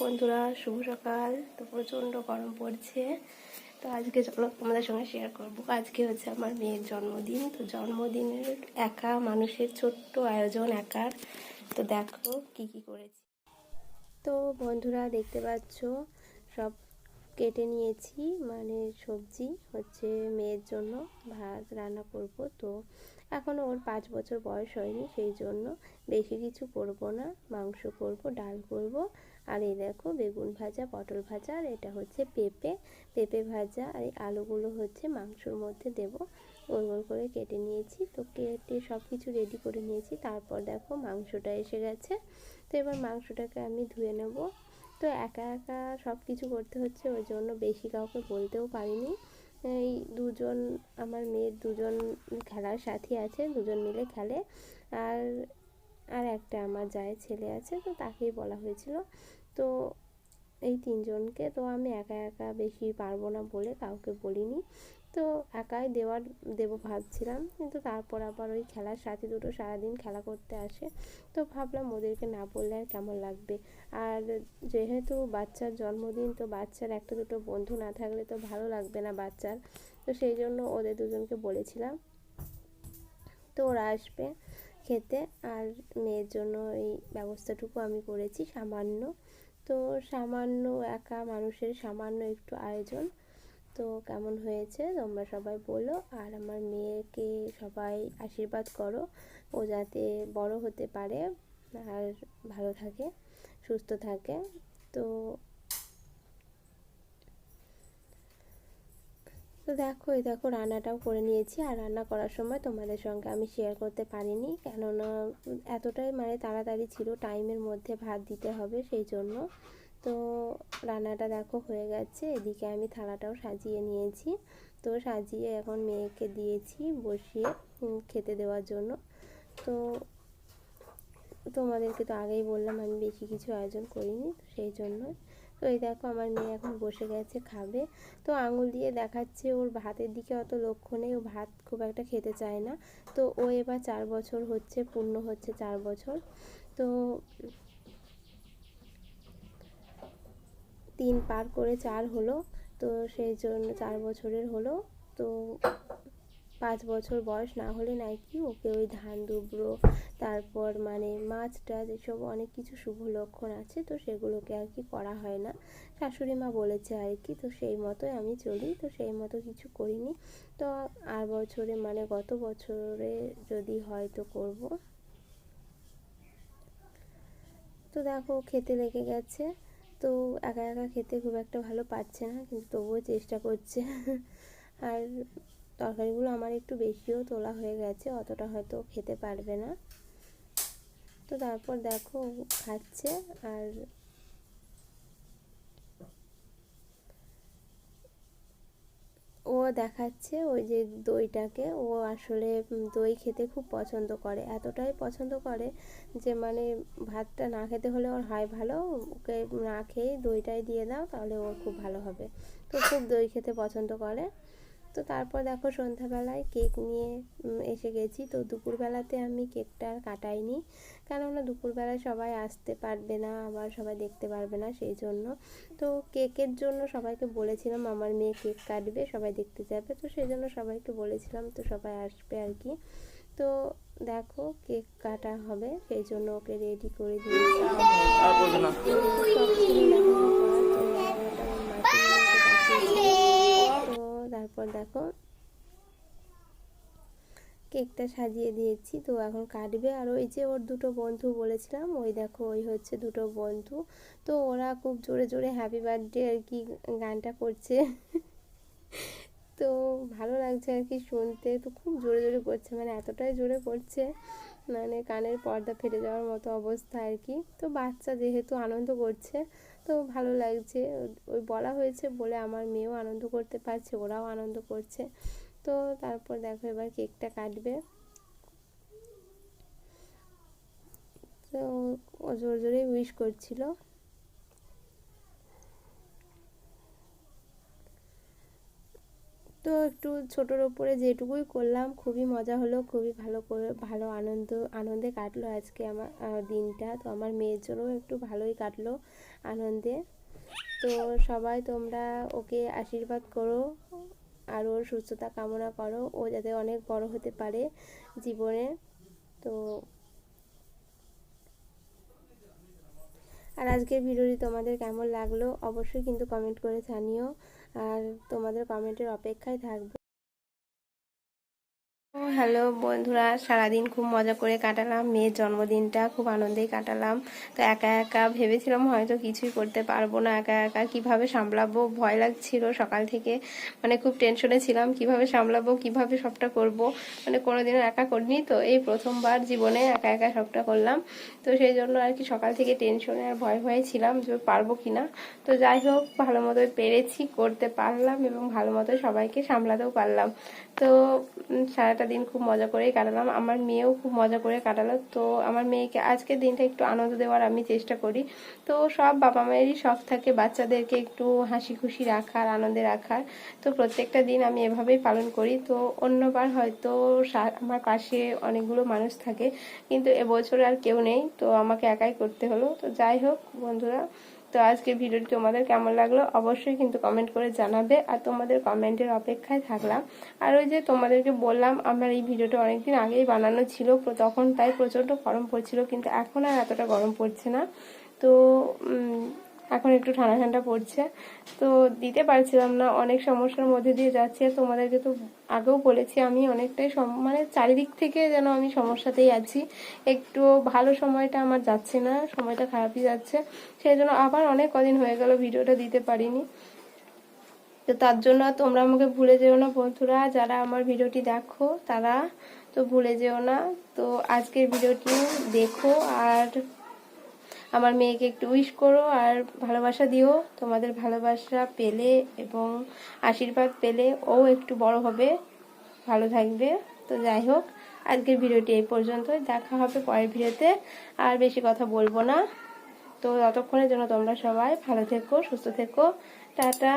বন্ধুরা, শুভ সকাল। তো প্রচণ্ড গরম পড়ছে। তো আজকে চলো তোমাদের সঙ্গে শেয়ার করব। আজকে হচ্ছে আমার মেয়ের জন্মদিন। তো জন্মদিনের একা মানুষের ছোট্ট আয়োজন একার। তো দেখো কি কি করেছি। তো বন্ধুরা, দেখতে পাচ্ছ, সব কেটে নিয়েছি মানে সবজি হচ্ছে মেয়ের জন্য ভাত রান্না করব। তো এখনও ওর পাঁচ বছর বয়স হয়নি, সেই জন্য বেশি কিছু করব না, মাংস করব, ডাল করব। আর এই দেখো বেগুন ভাজা, পটল ভাজা, আর এটা হচ্ছে পেঁপে। পেঁপে ভাজা আর এই আলুগুলো হচ্ছে মাংসর মধ্যে দেব। গোল গোল করে কেটে নিয়েছি, তো কেটে সব কিছু রেডি করে নিয়েছি। তারপর দেখো মাংসটা এসে গেছে। তো এবার মাংসটাকে আমি ধুয়ে নেব। তো একা একা সব কিছু করতে হচ্ছে, ওই জন্য বেশি কাউকে বলতেও পারিনি। এই দুজন, আমার মেয়ের দুজন খেলার সাথী আছে, দুজন মিলে খেলে। আর আর একটা আমার যায় ছেলে আছে, তো তাকেই বলা হয়েছিল। তো এই তিনজনকে তো আমি একা একা বেশি পারব না বলে কাউকে বলিনি। তো একাই দেওয়ার, দেবো ভাবছিলাম। কিন্তু তারপর আবার ওই খেলার সাথে দুটো সারাদিন খেলা করতে আসে। তো ভাবলাম ওদেরকে না বললে আর কেমন লাগবে? আর যেহেতু বাচ্চার জন্মদিন, তো বাচ্চার একটা দুটো বন্ধু না থাকলে তো ভালো লাগবে না বাচ্চার। তো সেই জন্য ওদের দুজনকে বলেছিলাম। তো ওরা আসবে খেতে। আর মেয়ের জন্য এই ব্যবস্থাটুকু আমি করেছি, সামান্য। তো সামান্য একা মানুষের সামান্য একটু আয়োজন। তো কেমন হয়েছে তোমরা সবাই বলো। আর আমার মেয়েকে সবাই আশীর্বাদ করো, ও যাতে বড় হতে পারে আর ভালো থাকে, সুস্থ থাকে। তো তো দেখো, এই দেখো রান্নাটাও করে নিয়েছি। আর রান্না করার সময় তোমাদের সঙ্গে আমি শেয়ার করতে পারিনি, কেননা এতটাই মানে তাড়াতাড়ি ছিল টাইমের মধ্যে ভাত দিতে হবে, সেই জন্য তো রান্নাটা দেখো হয়ে গেছে। এদিকে আমি থালাটাও সাজিয়ে নিয়েছি। তো সাজিয়ে এখন মেয়েকে দিয়েছি বসিয়ে খেতে দেওয়ার জন্য। তো তোমাদেরকে তো আগেই বললাম আমি বেশি কিছু আয়োজন করিনি সেই জন্য তো এই দেখো আমার মেয়ে এখন বসে গেছে, খাবে। তো আঙুল দিয়ে দেখাচ্ছে ওর ভাতের দিকে অত লক্ষ্য নেই, ও ভাত খুব একটা খেতে চায় না। তো ও এবার চার বছর হচ্ছে, পূর্ণ হচ্ছে চার বছর। তো তিন পার করে চার হলো, তো সেই জন্য চার বছরের হলো। তো পাঁচ বছর বয়স না হলে নাকি ওকে ওই ধান দুব্রো তারপর মানে মাছ, টাছ এসব অনেক কিছু শুভ লক্ষণ আছে, তো সেগুলোকে আর কি করা হয় না। শাশুড়ি মা বলেছে আর কি, তো সেই মতোই আমি চলি, তো সেই মতো কিছু করিনি। তো আর বছরে মানে গত বছরে যদি হয় তো করব। তো দেখো, খেতে লেগে গেছে। তো একা একা খেতে খুব একটা ভালো পাচ্ছে না, কিন্তু তবুও চেষ্টা করছে। আর তরকারিগুলো আমার একটু বেশিও তোলা হয়ে গেছে, অতটা হয়তো খেতে পারবে না। তো তারপর দেখো খাচ্ছে, আর দেখাচ্ছে ওই যে দইটাকে। ও আসলে দই খেতে খুব পছন্দ করে। এতটাই পছন্দ করে যে মানে ভাতটা না খেতে হলে ওর হয় ভালো। ওকে না খেয়ে দইটাই দিয়ে দাও, তাহলে ওর খুব ভালো হবে। তো খুব দই খেতে পছন্দ করে। তো তারপর দেখো সন্ধ্যাবেলায় কেক নিয়ে এসে গেছি। তো দুপুরবেলাতে আমি কেকটা আর কাটাইনি। কেননা দুপুরবেলায় সবাই আসতে পারবে না আবার সবাই দেখতে পারবে না সেই জন্য। তো কেকের জন্য সবাইকে বলেছিলাম আমার মেয়ে কেক কাটবে সবাই দেখতে যাবে। তো সেই জন্য সবাইকে বলেছিলাম তো সবাই আসবে আর কি। তো দেখো কেক কাটা হবে সেই জন্য ওকে রেডি করে দিয়েছি। তো তারপর দেখো কেকটা সাজিয়ে দিয়েছি। তো এখন কাটবে। আর ওই যে ওর দুটো বন্ধু বলেছিলাম, ওই দেখো, ওই হচ্ছে দুটো বন্ধু। তো ওরা খুব জোরে জোরে হ্যাপি বার্থডে আর কি গানটা করছে। তো ভালো লাগছে আর কি শুনতে। তো খুব জোরে জোরে করছে মানে এতটাই জোরে করছে মানে কানের পর্দা ফেটে যাওয়ার মতো অবস্থা আর কি। তো বাচ্চা যেহেতু আনন্দ করছে, তো ভালো লাগছে। ওই বলা হয়েছে বলে আমার মেয়েও আনন্দ করতে পারছে, ওরাও আনন্দ করছে। তো তারপর দেখো এবার কেকটা কাটবে। তো ও জোর জোরে উইশ করছিল। একটু ছোটোর ওপরে যেটুকুই করলাম, খুবই মজা হলো, খুবই ভালো করে, ভালো আনন্দ, আনন্দে কাটলো আজকে আমার দিনটা। তো আমার মেয়ের জন্যও একটু ভালোই কাটলো আনন্দে। তো সবাই তোমরা ওকে আশীর্বাদ করো আর ওর সুস্থতা কামনা করো। ও যাতে অনেক বড় হতে পারে জীবনে। তো আর আজকের ভিডিওটি তোমাদের কেমন লাগল অবশ্যই কিন্তু কমেন্ট করে জানিও। আর তোমাদের কমেন্টের অপেক্ষায় থাকব। হ্যালো বন্ধুরা, সারাদিন খুব মজা করে কাটালাম, মেয়ের জন্মদিনটা খুব আনন্দেই কাটালাম। তো একা একা ভেবেছিলাম হয়তো কিছুই করতে পারব না, একা একা কীভাবে সামলাবো? ভয় লাগছিল সকাল থেকে মানে খুব টেনশনে ছিলাম, কীভাবে সামলাবো, কীভাবে সবটা করব? মানে কোনোদিনও একা করিনি তো, এই প্রথমবার জীবনে একা একা সবটা করলাম। তো সেই জন্য আর কি সকাল থেকে টেনশনে আর ভয় ভয়ে ছিলাম যে পারব কি না। তো যাই হোক, ভালো মতোই পেরেছি, করতে পারলাম এবং ভালো মতো সবাইকে সামলাতেও পারলাম। তো সারাটা দিন খুব মজা করেই কাটালাম। আমার মেয়েও খুব মজা করে কাটালো। তো, আমার মেয়েকে আজকের দিনটা একটু আনন্দ দেওয়ার আমি চেষ্টা করি। তো, সব বাবা মায়েরই শখ থাকে বাচ্চাদেরকে একটু হাসি খুশি রাখার, আনন্দে রাখার। তো, প্রত্যেকটা দিন আমি এভাবেই পালন করি। তো, অন্যবার হয়তো আমার পাশে অনেকগুলো মানুষ থাকে, কিন্তু এবছর আর কেউ নেই। তো, আমাকে একাই করতে হলো। তো, যাই হোক বন্ধুরা তো আজকে ভিডিওটি তোমাদের কেমন লাগল অবশ্যই কিন্তু কমেন্ট করে জানাবে। আর তোমাদের কমেন্টের অপেক্ষায় থাকলাম। আর ওই যে তোমাদেরকে বললাম, আমার এই ভিডিওটা অনেকদিন আগেই বানানো ছিল তখন তাই প্রচণ্ড গরম পড়ছিল, কিন্তু এখন আর এতটা গরম পড়ছে না। তো এখন একটু ঠান্ডা ঠান্ডা পড়ছে। তো দিতে পারছিলাম না, অনেক সমস্যার মধ্যে দিয়ে যাচ্ছে। তোমাদেরকে তো আগেও বলেছি, আমি অনেকটাই মানে চারিদিক থেকে যেন আমি সমস্যাতেই আছি। একটু ভালো সময়টা আমার যাচ্ছে না, সময়টা খারাপই যাচ্ছে। সেই জন্য আবার অনেক কদিন হয়ে গেল ভিডিওটা দিতে পারিনি। তো তার জন্য তোমরা আমাকে ভুলে যেও না বন্ধুরা, যারা আমার ভিডিওটি দেখো তারা তো ভুলে যেও না। তো আজকের ভিডিওটি দেখো, আর আমার মেয়েকে একটু উইশ করো আর ভালোবাসা দিও। তোমাদের ভালোবাসা পেলে এবং আশীর্বাদ পেলে ও একটু বড় হবে, ভালো থাকবে। তো যাই হোক, আজকের ভিডিওটি এই পর্যন্তই। দেখা হবে পরের ভিডিওতে। আর বেশি কথা বলব না। তো ততক্ষণের জন্য তোমরা সবাই ভালো থেকো, সুস্থ থেকো। টাটা।